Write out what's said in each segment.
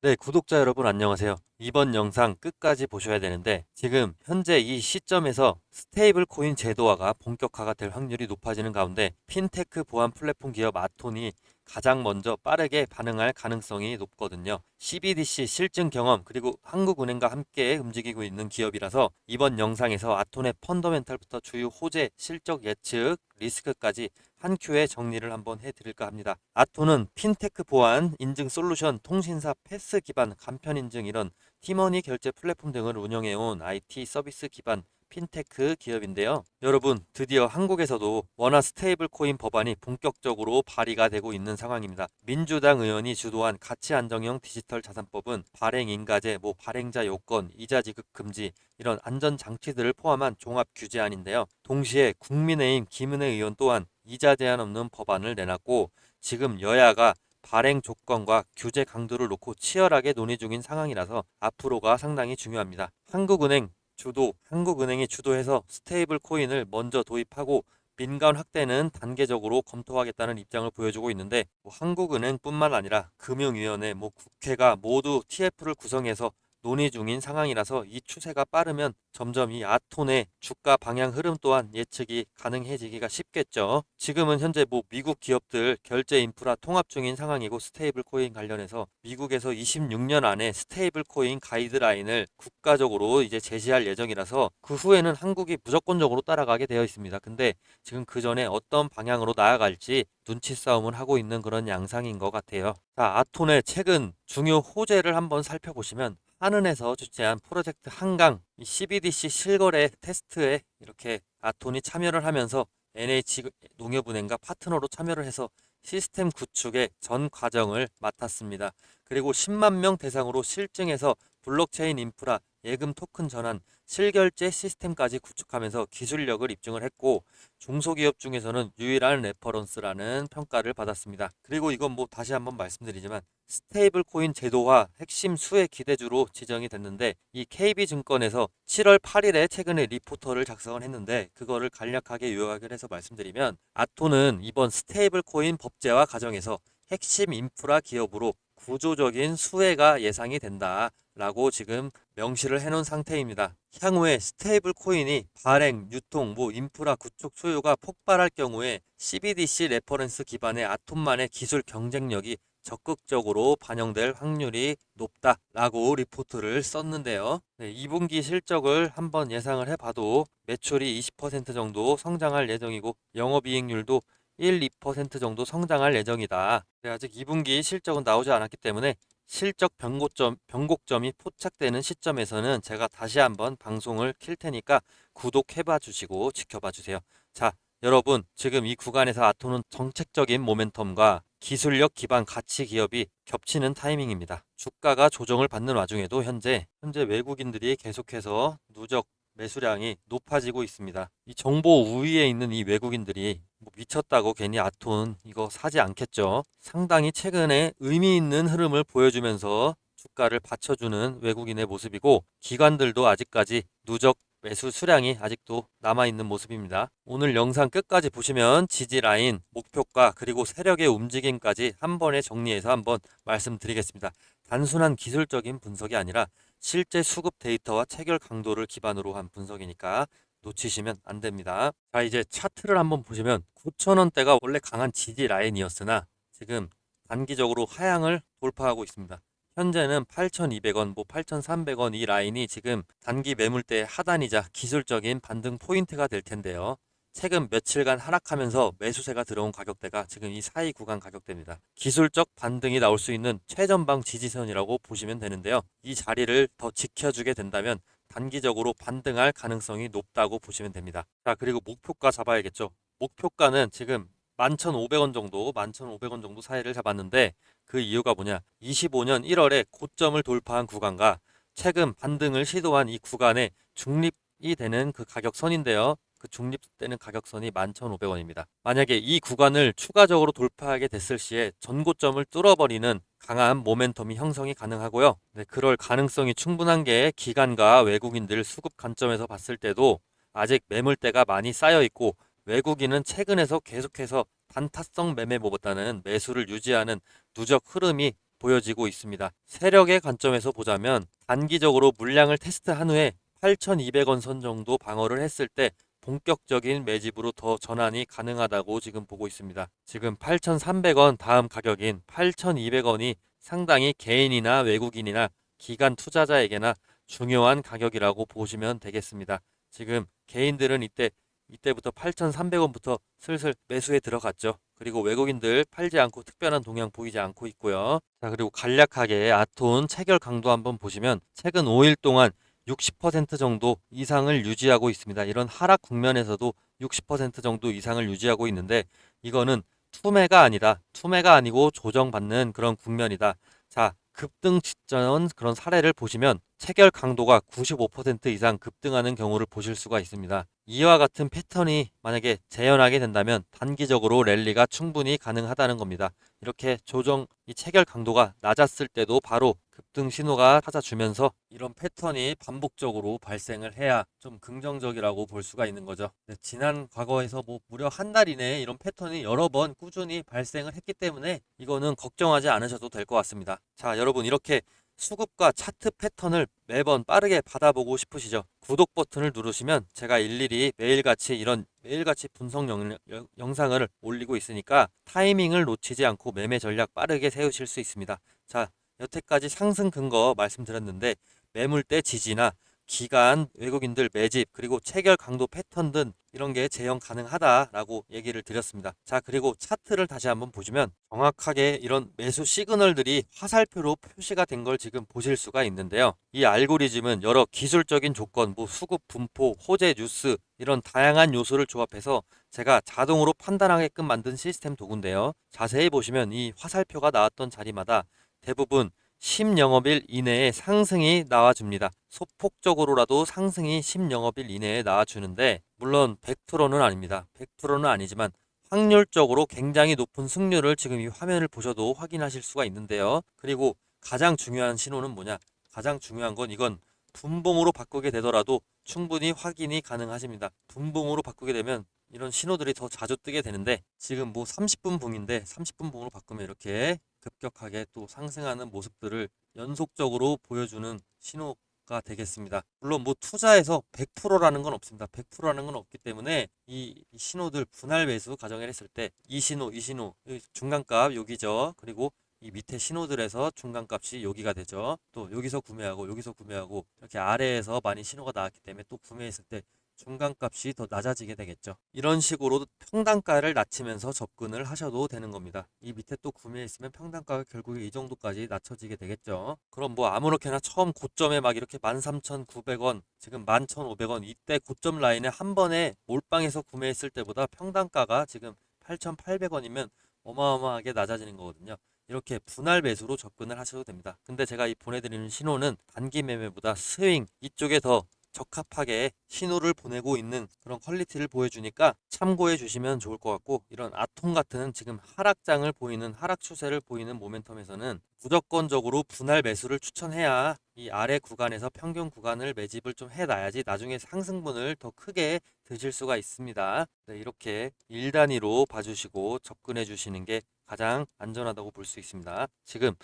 네, 구독자 여러분 안녕하세요. 이번 영상 끝까지 보셔야 되는데 지금 현재 이 시점에서 스테이블 코인 제도화가 본격화가 될 확률이 높아지는 가운데 핀테크 보안 플랫폼 기업 아톤이 가장 먼저 빠르게 반응할 가능성이 높거든요. CBDC 실증 경험 그리고 한국은행과 함께 움직이고 있는 기업이라서 이번 영상에서 아톤의 펀더멘탈부터 주요 호재, 실적 예측, 리스크까지 한 큐에 정리를 한번 해드릴까 합니다. 아토는 핀테크 보안, 인증 솔루션, 통신사 패스 기반 간편 인증 이런 티머니 결제 플랫폼 등을 운영해온 IT 서비스 기반 핀테크 기업인데요. 여러분, 드디어 한국에서도 원화 스테이블 코인 법안이 본격적으로 발의가 되고 있는 상황입니다. 민주당 의원이 주도한 가치 안정형 디지털 자산법은 발행 인가제, 뭐 발행자 요건, 이자 지급 금지 이런 안전 장치들을 포함한 종합 규제안인데요. 동시에 국민의힘 김은혜 의원 또한 이자 제한 없는 법안을 내놨고 지금 여야가 발행 조건과 규제 강도를 놓고 치열하게 논의 중인 상황이라서 앞으로가 상당히 중요합니다. 한국은행 주도, 한국은행이 주도해서 스테이블 코인을 먼저 도입하고 민간 확대는 단계적으로 검토하겠다는 입장을 보여주고 있는데 뭐 한국은행뿐만 아니라 금융위원회, 뭐 국회가 모두 TF를 구성해서 논의 중인 상황이라서 이 추세가 빠르면 점점 이 아톤의 주가 방향 흐름 또한 예측이 가능해지기가 쉽겠죠. 지금은 현재 뭐 미국 기업들 결제 인프라 통합 중인 상황이고 스테이블 코인 관련해서 미국에서 26년 안에 스테이블 코인 가이드라인을 국가적으로 이제 제시할 예정이라서 그 후에는 한국이 무조건적으로 따라가게 되어 있습니다. 근데 지금 그 전에 어떤 방향으로 나아갈지 눈치 싸움을 하고 있는 그런 양상인 것 같아요. 자, 아톤의 최근 중요 호재를 한번 살펴보시면 한은에서 주최한 프로젝트 한강 이 CBDC 실거래 테스트에 이렇게 아톤이 참여를 하면서 NH 농협은행과 파트너로 참여를 해서 시스템 구축의 전 과정을 맡았습니다. 그리고 10만 명 대상으로 실증해서 블록체인 인프라, 예금 토큰 전환, 실결제 시스템까지 구축하면서 기술력을 입증을 했고 중소기업 중에서는 유일한 레퍼런스라는 평가를 받았습니다. 그리고 이건 뭐 다시 한번 말씀드리지만 스테이블 코인 제도화 핵심 수혜 기대주로 지정이 됐는데 이 KB증권에서 7월 8일에 최근에 리포터를 작성을 했는데 그거를 간략하게 요약을 해서 말씀드리면 아토는 이번 스테이블 코인 법제화 과정에서 핵심 인프라 기업으로 구조적인 수혜가 예상이 된다. 라고 지금 명시를 해놓은 상태입니다. 향후에 스테이블 코인이 발행, 유통, 뭐 인프라 구축 수요가 폭발할 경우에 CBDC 레퍼런스 기반의 아톰만의 기술 경쟁력이 적극적으로 반영될 확률이 높다라고 리포트를 썼는데요. 네, 2분기 실적을 한번 예상을 해봐도 매출이 20% 정도 성장할 예정이고 영업이익률도 1, 2% 정도 성장할 예정이다. 네, 아직 2분기 실적은 나오지 않았기 때문에 실적 변곡점, 변곡점이 포착되는 시점에서는 제가 다시 한번 방송을 킬 테니까 구독해봐 주시고 지켜봐 주세요. 자, 여러분, 지금 이 구간에서 아토는 정책적인 모멘텀과 기술력 기반 가치 기업이 겹치는 타이밍입니다. 주가가 조정을 받는 와중에도 현재 현재 외국인들이 계속해서 누적 매수량이 높아지고 있습니다. 이 정보 우위에 있는 이 외국인들이 뭐 미쳤다고 괜히 아톤 이거 사지 않겠죠. 상당히 최근에 의미 있는 흐름을 보여주면서 주가를 받쳐주는 외국인의 모습이고 기관들도 아직까지 누적 매수 수량이 아직도 남아있는 모습입니다. 오늘 영상 끝까지 보시면 지지 라인, 목표가 그리고 세력의 움직임까지 한 번에 정리해서 한번 말씀드리겠습니다. 단순한 기술적인 분석이 아니라 실제 수급 데이터와 체결 강도를 기반으로 한 분석이니까 놓치시면 안 됩니다. 자, 이제 차트를 한번 보시면 9,000원대가 원래 강한 지지 라인이었으나 지금 단기적으로 하향을 돌파하고 있습니다. 현재는 8,200원, 뭐 8,300원 이 라인이 지금 단기 매물대 하단이자 기술적인 반등 포인트가 될 텐데요. 최근 며칠간 하락하면서 매수세가 들어온 가격대가 지금 이 사이 구간 가격대입니다. 기술적 반등이 나올 수 있는 최전방 지지선이라고 보시면 되는데요. 이 자리를 더 지켜주게 된다면 단기적으로 반등할 가능성이 높다고 보시면 됩니다. 자, 그리고 목표가 잡아야겠죠. 목표가는 지금 11,500원 정도, 11,500원 정도 사이를 잡았는데 그 이유가 뭐냐? 25년 1월에 고점을 돌파한 구간과 최근 반등을 시도한 이 구간에 중립이 되는 그 가격선인데요. 그 중립되는 가격선이 11,500원입니다. 만약에 이 구간을 추가적으로 돌파하게 됐을 시에 전고점을 뚫어버리는 강한 모멘텀이 형성이 가능하고요. 네, 그럴 가능성이 충분한 게 기관과 외국인들 수급 관점에서 봤을 때도 아직 매물대가 많이 쌓여 있고 외국인은 최근에서 계속해서 단타성 매매보다는 매수를 유지하는 누적 흐름이 보여지고 있습니다. 세력의 관점에서 보자면 단기적으로 물량을 테스트한 후에 8,200원 선 정도 방어를 했을 때 본격적인 매집으로 더 전환이 가능하다고 지금 보고 있습니다. 지금 8,300원 다음 가격인 8,200원이 상당히 개인이나 외국인이나 기관 투자자에게나 중요한 가격이라고 보시면 되겠습니다. 지금 개인들은 이때 이때부터 8,300원부터 슬슬 매수에 들어갔죠. 그리고 외국인들 팔지 않고 특별한 동향 보이지 않고 있고요. 자, 그리고 간략하게 아톤 체결 강도 한번 보시면 최근 5일 동안 60% 정도 이상을 유지하고 있습니다. 이런 하락 국면에서도 60% 정도 이상을 유지하고 있는데 이거는 투매가 아니다. 투매가 아니고 조정받는 그런 국면이다. 자, 급등 직전 그런 사례를 보시면 체결 강도가 95% 이상 급등하는 경우를 보실 수가 있습니다. 이와 같은 패턴이 만약에 재현하게 된다면 단기적으로 랠리가 충분히 가능하다는 겁니다. 이렇게 조정 이 체결 강도가 낮았을 때도 바로 급등 신호가 찾아주면서 이런 패턴이 반복적으로 발생을 해야 좀 긍정적이라고 볼 수가 있는 거죠. 네, 지난 과거에서 뭐 무려 한 달 이내에 이런 패턴이 여러 번 꾸준히 발생을 했기 때문에 이거는 걱정하지 않으셔도 될 것 같습니다. 자, 여러분 이렇게 수급과 차트 패턴을 매번 빠르게 받아보고 싶으시죠? 구독 버튼을 누르시면 제가 일일이 매일같이 이런 매일같이 분석 영, 영상을 올리고 있으니까 타이밍을 놓치지 않고 매매 전략 빠르게 세우실 수 있습니다. 자, 여태까지 상승 근거 말씀드렸는데 매물 대 지지나 기간 외국인들 매집 그리고 체결 강도 패턴 등 이런 게 재현 가능하다라고 얘기를 드렸습니다. 자 그리고 차트를 다시 한번 보시면 정확하게 이런 매수 시그널들이 화살표로 표시가 된 걸 지금 보실 수가 있는데요. 이 알고리즘은 여러 기술적인 조건, 뭐 수급 분포, 호재 뉴스 이런 다양한 요소를 조합해서 제가 자동으로 판단하게끔 만든 시스템 도구인데요. 자세히 보시면 이 화살표가 나왔던 자리마다 대부분 10영업일 이내에 상승이 나와줍니다. 소폭적으로라도 상승이 10영업일 이내에 나와주는데 물론 100%는 아닙니다. 100%는 아니지만 확률적으로 굉장히 높은 승률을 지금 이 화면을 보셔도 확인하실 수가 있는데요. 그리고 가장 중요한 신호는 뭐냐? 가장 중요한 건 이건 분봉으로 바꾸게 되더라도 충분히 확인이 가능하십니다. 분봉으로 바꾸게 되면 이런 신호들이 더 자주 뜨게 되는데 지금 뭐 30분 봉인데 30분 봉으로 바꾸면 이렇게 급격하게 또 상승하는 모습들을 연속적으로 보여주는 신호가 되겠습니다. 물론 뭐 투자에서 100%라는 건 없습니다. 100%라는 건 없기 때문에 이, 이 신호들 분할 매수 가정을 했을 때 이 신호, 이 신호, 이 중간값 여기죠. 그리고 이 밑에 신호들에서 중간값이 여기가 되죠. 또 여기서 구매하고 여기서 구매하고 이렇게 아래에서 많이 신호가 나왔기 때문에 또 구매했을 때 중간값이 더 낮아지게 되겠죠. 이런 식으로 평단가를 낮추면서 접근을 하셔도 되는 겁니다. 이 밑에 또 구매했으면 평단가가 결국에 이 정도까지 낮춰지게 되겠죠. 그럼 뭐 아무렇게나 처음 고점에 막 이렇게 13,900원, 지금 11,500원 이때 고점 라인에 한 번에 몰빵해서 구매했을 때보다 평단가가 지금 8,800원이면 어마어마하게 낮아지는 거거든요. 이렇게 분할 매수로 접근을 하셔도 됩니다. 근데 제가 이 보내드리는 신호는 단기 매매보다 스윙 이쪽에 더 적합하게 신호를 보내고 있는 그런 퀄리티를 보여주니까 참고해 주시면 좋을 것 같고 이런 아톰 같은 지금 하락장을 보이는 하락 추세를 보이는 모멘텀에서는 무조건적으로 분할 매수를 추천해야 이 아래 구간에서 평균 구간을 매집을 좀 해놔야지 나중에 상승분을 더 크게 드실 수가 있습니다. 네, 이렇게 1단위로 봐주시고 접근해 주시는 게 가장 안전하다고 볼 수 있습니다. 지금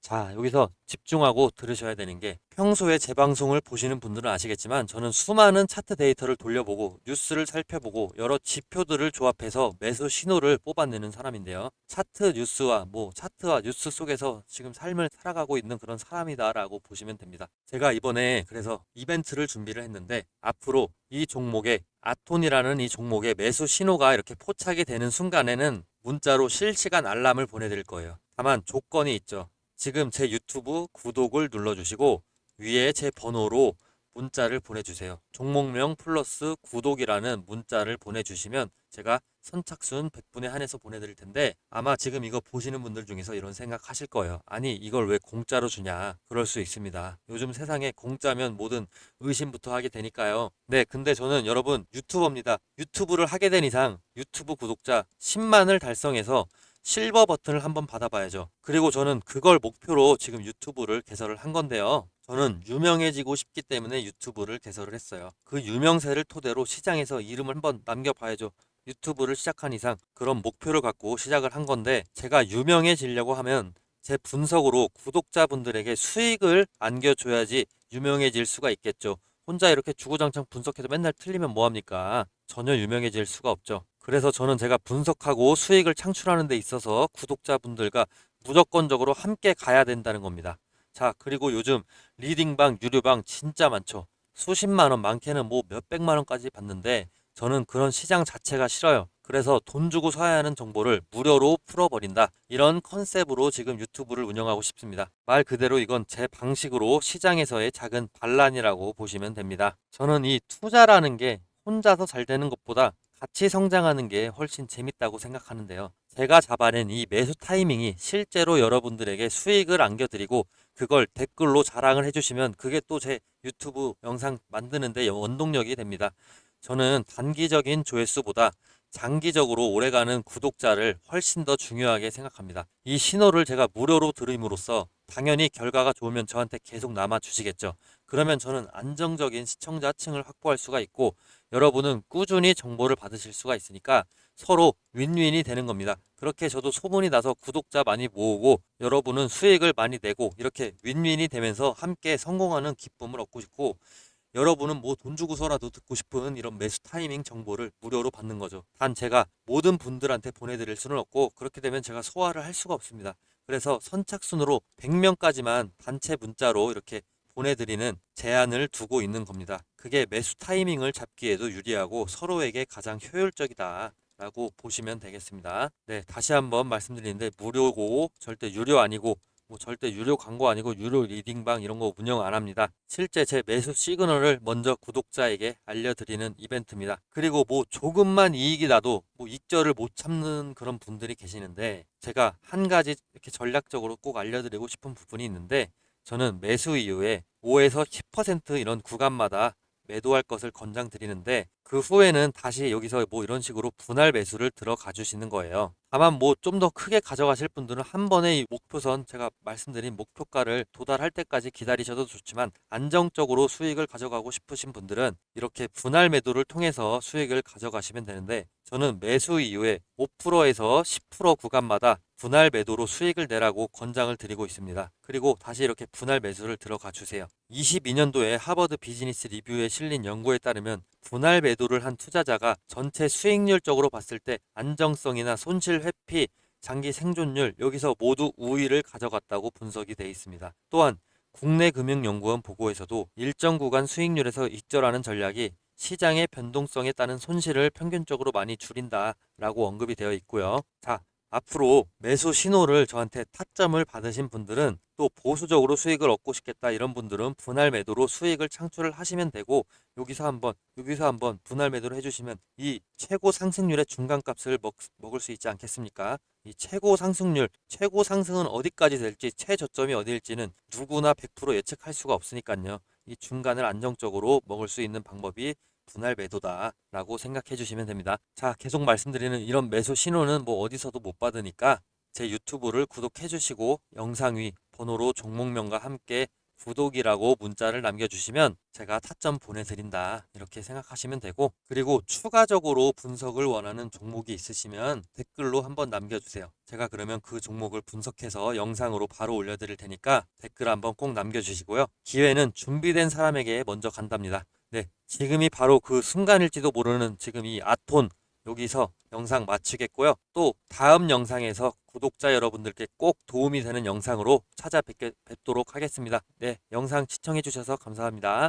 자, 여기서 집중하고 들으셔야 되는 게 평소에 제 방송을 보시는 분들은 아시겠지만 저는 수많은 차트 데이터를 돌려보고 뉴스를 살펴보고 여러 지표들을 조합해서 매수 신호를 뽑아내는 사람인데요. 차트 뉴스와 뭐 차트와 뉴스 속에서 지금 삶을 살아가고 있는 그런 사람이다라고 보시면 됩니다. 제가 이번에 그래서 이벤트를 준비를 했는데 앞으로 이 종목에 아톤이라는 이 종목의 매수 신호가 이렇게 포착이 되는 순간에는 문자로 실시간 알람을 보내드릴 거예요. 다만 조건이 있죠. 지금 제 유튜브 구독을 눌러주시고 위에 제 번호로 문자를 보내주세요. 종목명 플러스 구독이라는 문자를 보내주시면 제가 선착순 100분에 한해서 보내드릴 텐데 아마 지금 이거 보시는 분들 중에서 이런 생각 하실 거예요. 아니 이걸 왜 공짜로 주냐 그럴 수 있습니다. 요즘 세상에 공짜면 뭐든 의심부터 하게 되니까요. 네 근데 저는 여러분 유튜버입니다. 유튜브를 하게 된 이상 유튜브 구독자 10만을 달성해서 실버 버튼을 한번 받아봐야죠. 그리고 저는 그걸 목표로 지금 유튜브를 개설을 한 건데요. 저는 유명해지고 싶기 때문에 유튜브를 개설을 했어요. 그 유명세를 토대로 시장에서 이름을 한번 남겨봐야죠. 유튜브를 시작한 이상 그런 목표를 갖고 시작을 한 건데 제가 유명해지려고 하면 제 분석으로 구독자분들에게 수익을 안겨줘야지 유명해질 수가 있겠죠. 혼자 이렇게 주구장창 분석해서 맨날 틀리면 뭐합니까? 전혀 유명해질 수가 없죠. 그래서 저는 제가 분석하고 수익을 창출하는 데 있어서 구독자분들과 무조건적으로 함께 가야 된다는 겁니다. 자, 그리고 요즘 리딩방, 유료방 진짜 많죠. 수십만 원, 많게는 뭐 몇백만 원까지 받는데 저는 그런 시장 자체가 싫어요. 그래서 돈 주고 사야 하는 정보를 무료로 풀어버린다. 이런 컨셉으로 지금 유튜브를 운영하고 싶습니다. 말 그대로 이건 제 방식으로 시장에서의 작은 반란이라고 보시면 됩니다. 저는 이 투자라는 게 혼자서 잘 되는 것보다 같이 성장하는 게 훨씬 재밌다고 생각하는데요. 제가 잡아낸 이 매수 타이밍이 실제로 여러분들에게 수익을 안겨드리고 그걸 댓글로 자랑을 해주시면 그게 또 제 유튜브 영상 만드는데 원동력이 됩니다. 저는 단기적인 조회수보다 장기적으로 오래가는 구독자를 훨씬 더 중요하게 생각합니다. 이 신호를 제가 무료로 들음으로써 당연히 결과가 좋으면 저한테 계속 남아 주시겠죠. 그러면 저는 안정적인 시청자층을 확보할 수가 있고 여러분은 꾸준히 정보를 받으실 수가 있으니까 서로 윈윈이 되는 겁니다. 그렇게 저도 소문이 나서 구독자 많이 모으고 여러분은 수익을 많이 내고 이렇게 윈윈이 되면서 함께 성공하는 기쁨을 얻고 싶고 여러분은 뭐 돈 주고서라도 듣고 싶은 이런 매수 타이밍 정보를 무료로 받는 거죠. 단 제가 모든 분들한테 보내드릴 수는 없고 그렇게 되면 제가 소화를 할 수가 없습니다. 그래서 선착순으로 100명까지만 단체 문자로 이렇게 보내드리는 제한을 두고 있는 겁니다. 그게 매수 타이밍을 잡기에도 유리하고 서로에게 가장 효율적이다. 라고 보시면 되겠습니다. 네, 다시 한번 말씀드리는데 무료고 절대 유료 아니고 뭐 절대 유료 광고 아니고 유료 리딩방 이런 거 운영 안 합니다. 실제 제 매수 시그널을 먼저 구독자에게 알려드리는 이벤트입니다. 그리고 뭐 조금만 이익이 나도 뭐 익절을 못 참는 그런 분들이 계시는데 제가 한 가지 이렇게 전략적으로 꼭 알려드리고 싶은 부분이 있는데 저는 매수 이후에 5에서 10% 이런 구간마다 매도할 것을 권장드리는데 그 후에는 다시 여기서 뭐 이런 식으로 분할 매수를 들어가 주시는 거예요. 다만 뭐 좀 더 크게 가져가실 분들은 한 번에 이 목표선 제가 말씀드린 목표가를 도달할 때까지 기다리셔도 좋지만 안정적으로 수익을 가져가고 싶으신 분들은 이렇게 분할 매도를 통해서 수익을 가져가시면 되는데 저는 매수 이후에 5%에서 10% 구간마다 분할 매도로 수익을 내라고 권장을 드리고 있습니다. 그리고 다시 이렇게 분할 매수를 들어가 주세요. 22년도에 하버드 비즈니스 리뷰에 실린 연구에 따르면 분할 매도를 한 투자자가 전체 수익률적으로 봤을 때 안정성이나 손실 회피, 장기 생존율 여기서 모두 우위를 가져갔다고 분석이 돼 있습니다. 또한 국내 금융연구원 보고에서도 일정 구간 수익률에서 익절하는 전략이 시장의 변동성에 따른 손실을 평균적으로 많이 줄인다라고 언급이 되어 있고요. 자, 앞으로 매수 신호를 저한테 타점을 받으신 분들은 또 보수적으로 수익을 얻고 싶겠다 이런 분들은 분할 매도로 수익을 창출을 하시면 되고 여기서 한번 여기서 한번 분할 매도를 해주시면 이 최고 상승률의 중간값을 먹, 먹을 수 있지 않겠습니까? 이 최고 상승률, 최고 상승은 어디까지 될지 최저점이 어디일지는 누구나 100% 예측할 수가 없으니까요. 이 중간을 안정적으로 먹을 수 있는 방법이 분할 매도다라고 생각해 주시면 됩니다. 자, 계속 말씀드리는 이런 매수 신호는 뭐 어디서도 못 받으니까 제 유튜브를 구독해 주시고 영상 위 번호로 종목명과 함께 구독이라고 문자를 남겨주시면 제가 타점 보내드린다 이렇게 생각하시면 되고 그리고 추가적으로 분석을 원하는 종목이 있으시면 댓글로 한번 남겨주세요. 제가 그러면 그 종목을 분석해서 영상으로 바로 올려드릴 테니까 댓글 한번 꼭 남겨주시고요. 기회는 준비된 사람에게 먼저 간답니다. 네 지금이 바로 그 순간일지도 모르는 지금 이 아톤 여기서 영상 마치겠고요. 또 다음 영상에서 구독자 여러분들께 꼭 도움이 되는 영상으로 찾아뵙도록 하겠습니다. 네, 영상 시청해 주셔서 감사합니다.